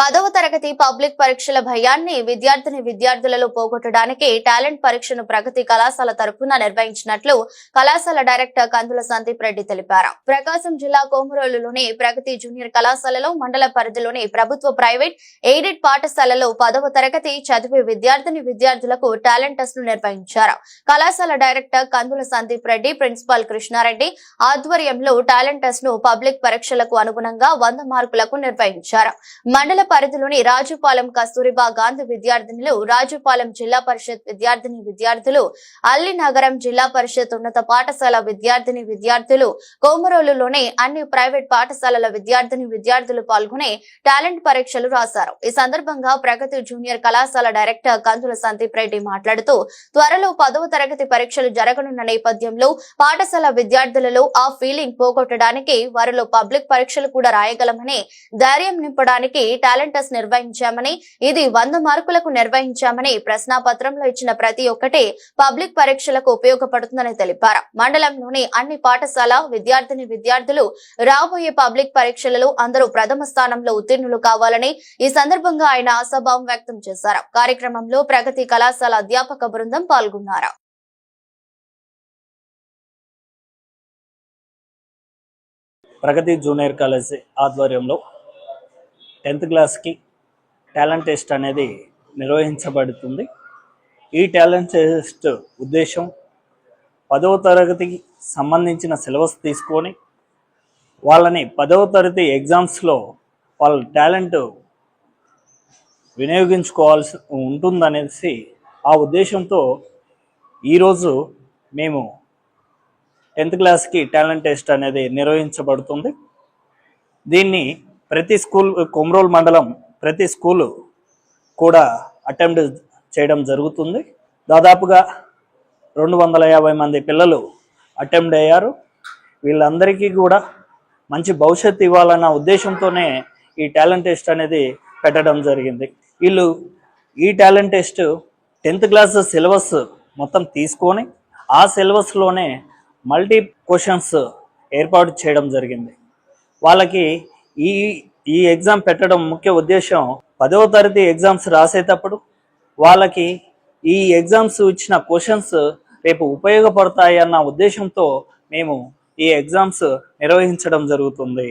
పదవ తరగతి పబ్లిక్ పరీక్షల భయాన్ని విద్యార్థిని విద్యార్థులలో పోగొట్టడానికి టాలెంట్ పరీక్షను ప్రగతి కళాశాల తరఫున నిర్వహించినట్లు కళాశాల డైరెక్టర్ కందుల సందీప్ రెడ్డి తెలిపారు. ప్రకాశం జిల్లా కోమరోలులోని ప్రగతి జూనియర్ కళాశాలలో మండల పరిధిలోని ప్రభుత్వ ప్రైవేట్ ఎయిడెడ్ పాఠశాలలో పదవ తరగతి చదివే విద్యార్థిని విద్యార్థులకు టాలెంట్ టెస్ట్ నిర్వహించారు. కళాశాల డైరెక్టర్ కందుల సందీప్ రెడ్డి ప్రిన్సిపాల్ కృష్ణారెడ్డి ఆధ్వర్యంలో టాలెంట్ టెస్ట్ను పబ్లిక్ పరీక్షలకు అనుగుణంగా వంద మార్కులకు నిర్వహించారు. మండల పరిధిలోని రాజుపాలెం కస్తూరిబా గాంధీ విద్యార్థినులు రాజుపాలెం జిల్లా పరిషత్ విద్యార్థిని విద్యార్థులు అల్లి నగరం జిల్లా పరిషత్ ఉన్నత పాఠశాల విద్యార్థిని విద్యార్థులు కోమరోలులోని అన్ని ప్రైవేట్ పాఠశాలల విద్యార్థిని విద్యార్థులు పాల్గొనే టాలెంట్ పరీక్షలు రాశారు. ఈ సందర్భంగా ప్రగతి జూనియర్ కళాశాల డైరెక్టర్ కందుల సందీప్ రెడ్డి మాట్లాడుతూ త్వరలో పదవ తరగతి పరీక్షలు జరగనున్న నేపథ్యంలో పాఠశాల విద్యార్థులలో ఆ ఫీలింగ్ పోగొట్టడానికి వారిలో పబ్లిక్ పరీక్షలు కూడా రాయగలమని ధైర్యం నింపడానికి టాలెంట్ టెస్ట్ నిర్వహించామని ఇది వంద మార్కులకు నిర్వహించామని ప్రశ్నాపత్రంలో ఇచ్చిన ప్రతి ఒక్కటి పబ్లిక్ పరీక్షలకు ఉపయోగపడుతుందని తెలిపారు. మండలంలోని అన్ని పాఠశాల విద్యార్థిని విద్యార్థులు రాబోయే పబ్లిక్ పరీక్షలలో అందరూ ప్రథమ స్థానంలో ఉత్తీర్ణులు కావాలని ఈ సందర్భంగా ఆయన ఆశాభావం వ్యక్తం చేశారు. కార్యక్రమంలో ప్రగతి కళాశాల అధ్యాపక బృందం పాల్గొన్నారు. ప్రగతి జూనియర్ కాలేజీ ఆధ్వర్యంలో టెన్త్ క్లాస్కి టాలెంట్ టెస్ట్ అనేది నిర్వహించబడుతుంది. ఈ టాలెంట్ టెస్ట్ ఉద్దేశం పదవ తరగతికి సంబంధించిన సిలబస్ తీసుకొని వాళ్ళని పదవ తరగతి ఎగ్జామ్స్లో వాళ్ళ టాలెంట్ వినియోగించుకోవాల్సి ఉంటుందనేసి ఆ ఉద్దేశంతో ఈరోజు మేము టెన్త్ క్లాస్కి టాలెంట్ టెస్ట్ అనేది నిర్వహించబడుతుంది. దీన్ని ప్రతి స్కూల్ కొమరోల్ మండలం ప్రతి స్కూలు కూడా అటెంప్ట్ చేయడం జరుగుతుంది. దాదాపుగా రెండు వందల యాభై మంది పిల్లలు అటెంప్ట్ అయ్యారు. వీళ్ళందరికీ కూడా మంచి భవిష్యత్తు ఇవ్వాలన్న ఉద్దేశంతోనే ఈ టాలెంట్ టెస్ట్ అనేది పెట్టడం జరిగింది. వీళ్ళు ఈ talent test tenth class syllabus మొత్తం తీసుకొని ఆ సిలబస్లోనే మల్టీ క్వశ్చన్స్ ఏర్పాటు చేయడం జరిగింది. వాళ్ళకి ఈ ఈ ఎగ్జామ్ పెట్టడం ముఖ్య ఉద్దేశం పదవ తరగతి ఎగ్జామ్స్ రాసేటప్పుడు వాళ్ళకి ఈ ఎగ్జామ్స్ ఇచ్చిన క్వశ్చన్స్ రేపు ఉపయోగపడతాయి అన్న ఉద్దేశంతో మేము ఈ ఎగ్జామ్స్ నిర్వహించడం జరుగుతుంది.